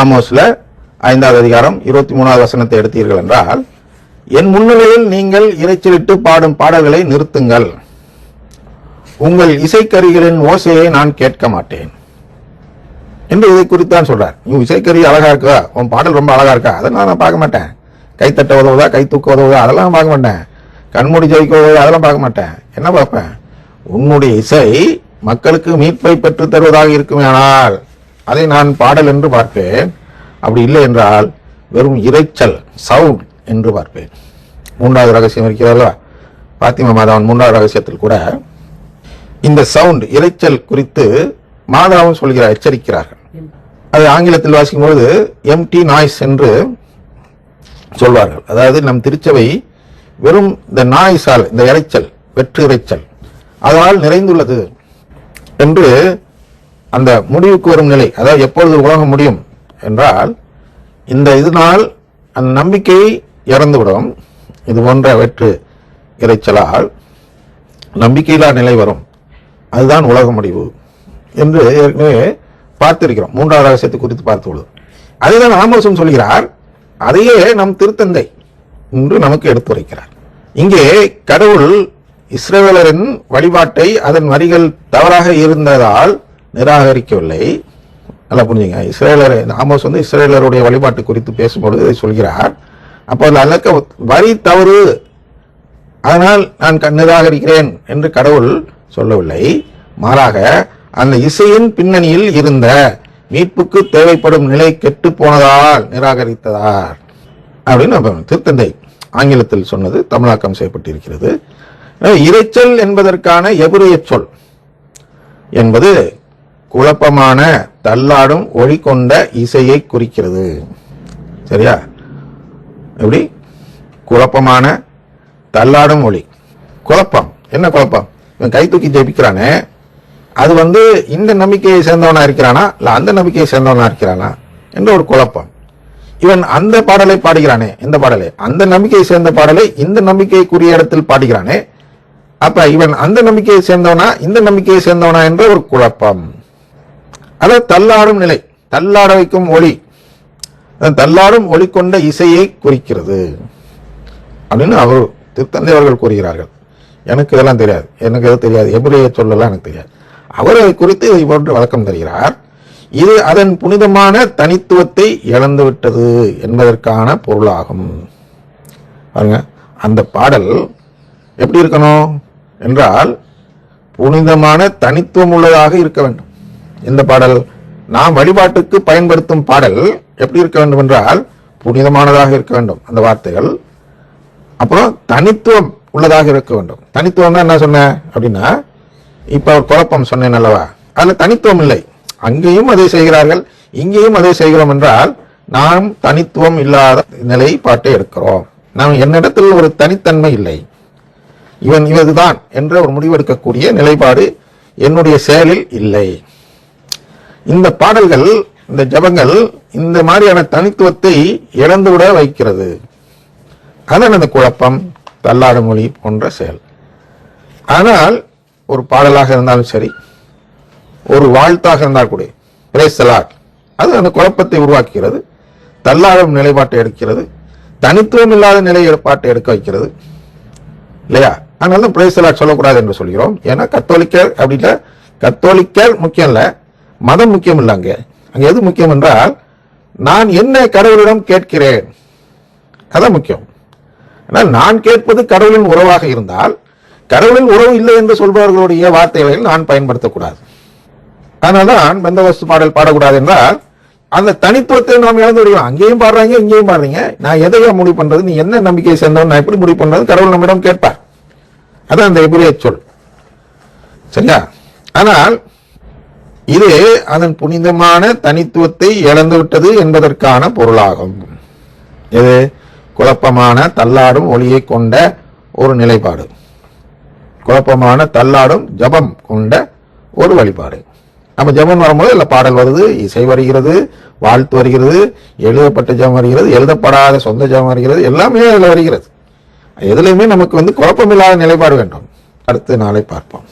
ஆமோஸ்ல ஐந்தாவது அதிகாரம் இருபத்தி மூணாவது வசனத்தை எடுத்தீர்கள் என்றால் என் முன்னிலையில் நீங்கள் இறைச்சலிட்டு பாடும் பாடல்களை நிறுத்துங்கள். உங்கள் இசைக்கருவிகளின் ஓசையை நான் கேட்க மாட்டேன். என்று இதை குறித்து தான் சொல்றார். நீ இசைக்கருவி அழகா இருக்கா? உன் பாடல் ரொம்ப அழகா இருக்கா? அதெல்லாம் நான் பார்க்க மாட்டேன். கைத்தட்ட உதவுதா? கை தூக்க உதவுதா? அதெல்லாம் பார்க்க மாட்டேன். கண்மூடி ஜெயிக்க உதவுதா? அதெல்லாம் பார்க்க மாட்டேன். என்ன பார்ப்பேன்? உன்னுடைய இசை மக்களுக்கு மீட்பை பெற்று தருவதாக இருக்குமேனால் அதை நான் பாடல் என்று பார்ப்பேன். அப்படி இல்லை என்றால் வெறும் இரைச்சல் சவுண்ட் என்று பார்ப்பேன். மூன்றாவது ரகசியம் இருக்கிறதா பாத்திமா மாதவன் மூன்றாவது ரகசியத்தில் கூட இந்த சவுண்ட் இரைச்சல் குறித்து மாதாவும் சொல்கிறார் எச்சரிக்கிறார்கள். அது ஆங்கிலத்தில் வாசிக்கும் பொழுது எம்டி நாய்ஸ் என்று சொல்வார்கள். அதாவது நம் திருச்சபை வெறும் இந்த நாய்ஸால் இந்த இரைச்சல் வெற்று இரைச்சல் அதனால் நிறைந்துள்ளது என்று அந்த முடிவுக்கு வரும் நிலை அதாவது எப்பொழுது உலகம் முடியும் என்றால் இந்த இதனால் அந்த நம்பிக்கை இறந்துவிடும். இது போன்ற வெற்று இரைச்சலால் நம்பிக்கையில்லா நிலை வரும். அதுதான் உலக முடிவு என்று ஏற்கனவே பார்த்திருக்கிறோம். மூன்றாவது ரகசியத்தை குறித்து பார்த்துள்ளது அதுதான் ஆமோசம் சொல்கிறார் அதையே நம் திருத்தந்தை என்று நமக்கு எடுத்துரைக்கிறார். இங்கே கடவுள் இஸ்ரேலரின் வழிபாட்டை அதன் வரிகள் தவறாக இருந்ததால் நிராகரிக்கவில்லை. நல்லா புரிஞ்சுங்க. இஸ்ரேலர் ஆமோஸ் வந்து இஸ்ரேலருடைய வழிபாட்டு குறித்து பேசும்பொழுது இதை சொல்கிறார். அப்போ அந்த அல்லக்க வரி தவறு. அதனால் நான் கண் நிராகரிக்கிறேன் என்று கடவுள் சொல்லவில்லை. மாறாக அந்த இசையின் பின்னணியில் இருந்த மீட்புக்கு தேவைப்படும் நிலை கெட்டு போனதால் நிராகரித்ததார் அப்படின்னு திருத்தந்தை ஆங்கிலத்தில் சொன்னது தமிழாக்கம் செய்யப்பட்டிருக்கிறது. இறைச்சல் என்பதற்கான எபிரிய சொல் என்பது குழப்பமான தள்ளாடும் ஒளி கொண்ட இசையை குறிக்கிறது. சரியா? எப்படி? குழப்பமான தள்ளாடும் ஒளி. குழப்பம். என்ன குழப்பம்? இவன் கை தூக்கி ஜெபிக்கிறானே. அது வந்து இந்த நம்பிக்கையை சேர்ந்தவனா இருக்கிறானா? இல்ல அந்த நம்பிக்கையை சேர்ந்தவனா இருக்கிறானா? என்ற ஒரு குழப்பம். இவன் அந்த பாடலை பாடுகிறானே. இந்த பாடலை? அந்த நம்பிக்கையை சேர்ந்த பாடலை இந்த நம்பிக்கைக்குரிய இடத்தில் பாடுகிறானே. அப்ப இவன் அந்த நம்பிக்கையை சேர்ந்தவனா இந்த நம்பிக்கையை சேர்ந்தவனா என்ற ஒரு குழப்பம். அது தள்ளாடும் நிலை. தள்ளாட வைக்கும் ஒளி. தள்ளாடும் ஒளி கொண்ட இசையை குறிக்கிறது. அப்படின்னு அவர் திருத்தந்தை அவர்கள் கூறுகிறார்கள். எனக்கு இதெல்லாம் தெரியாது. எனக்கு எதுவும் தெரியாது. எபிரேய சொல்லலாம் எனக்கு தெரியாது. அவர் அதை குறித்து இதை போன்று வழக்கம் தருகிறார். இது அதன் புனிதமான தனித்துவத்தை இழந்துவிட்டது என்பதற்கான பொருளாகும். பாருங்க அந்த பாடல் எப்படி இருக்கணும்? என்றால் புனிதமான தனித்துவம் உள்ளதாக இருக்க வேண்டும். இந்த பாடல் நாம் வழிபாட்டுக்கு பயன்படுத்தும் பாடல் எப்படி இருக்க வேண்டும் என்றால் புனிதமானதாக இருக்க வேண்டும் அந்த வார்த்தைகள். அப்புறம் தனித்துவம் உள்ளதாக இருக்க வேண்டும். தனித்துவம் என்ன சொன்னேன் அப்படின்னா இப்ப ஒரு குழப்பம் சொன்னேன் அல்லவா? அதுல தனித்துவம் இல்லை. அங்கேயும் அதை செய்கிறார்கள். இங்கேயும் அதை செய்கிறோம் என்றால் நாம் தனித்துவம் இல்லாத நிலை பாட்டை எடுக்கிறோம். நாம் என்னிடத்தில் ஒரு தனித்தன்மை இல்லை. இவன் இவதுதான் என்ற ஒரு முடிவெடுக்கக்கூடிய நிலைப்பாடு என்னுடைய செயலில் இல்லை. இந்த பாடல்கள் இந்த ஜபங்கள் இந்த மாதிரியான தனித்துவத்தை இழந்துவிட வைக்கிறது. அதான் அந்த குழப்பம் தள்ளாடு மொழி போன்ற செயல். ஆனால் ஒரு பாடலாக இருந்தாலும் சரி ஒரு வாழ்த்தாக இருந்தால் கூட praise அது அந்த குழப்பத்தை உருவாக்குகிறது தள்ளாடும் நிலைப்பாட்டை எடுக்கிறது தனித்துவம் இல்லாத நிலைப்பாட்டை எடுக்க வைக்கிறது இல்லையா? அதனால தான் praise சொல்லக்கூடாது என்று சொல்கிறோம். ஏன்னா கத்தோலிக்கர் அப்படின்னா கத்தோலிக்கர் முக்கியம் இல்லை. மதம் முக்கியம் இல்லை அங்கே அங்கே எது முக்கியம் என்றால் நான் என்ன கடவுளிடம் கேட்கிறேன்? அதான் முக்கியம். ஆனால் நான் கேட்பது கடவுளின் உறவாக இருந்தால் கடவுளின் உறவு இல்லை என்று சொல்பவர்களுடைய வார்த்தைகளை நான் பயன்படுத்தக்கூடாது. அதனால்தான் பந்தவஸ்து பாடல் பாடக்கூடாது என்றால் அந்த தனித்துவத்தை நாம் இழந்து விடுவோம் அங்கேயும் பாடுறாங்க இங்கேயும் பாடுறீங்க. நான் எதையா முடிவு பண்றது? நீ என்ன நம்பிக்கையை சேர்ந்தவன்? நான் எப்படி முடிவு பண்றது? கடவுள் நம்மிடம் கேட்பார். அதான் அந்த எபிரிய சொல். சரியா? ஆனால் இது அதன் புனிதமான தனித்துவத்தை இழந்துவிட்டது என்பதற்கான பொருளாகும். இது குழப்பமான தள்ளாடும் ஒளியை கொண்ட ஒரு நிலைப்பாடு. குழப்பமான தள்ளாடும் ஜபம் கொண்ட ஒரு வழிபாடு. நம்ம ஜபம் வரும்போது இல்லை பாடல் வருது இசை வருகிறது வாழ்த்து வருகிறது எழுதப்பட்ட ஜபம் வருகிறது எழுதப்படாத சொந்த ஜபம் வருகிறது எல்லாமே அதில் வருகிறது. எதுலையுமே நமக்கு வந்து குழப்பமில்லாத நிலைப்பாடு வேண்டும். அடுத்த நாளை பார்ப்போம்.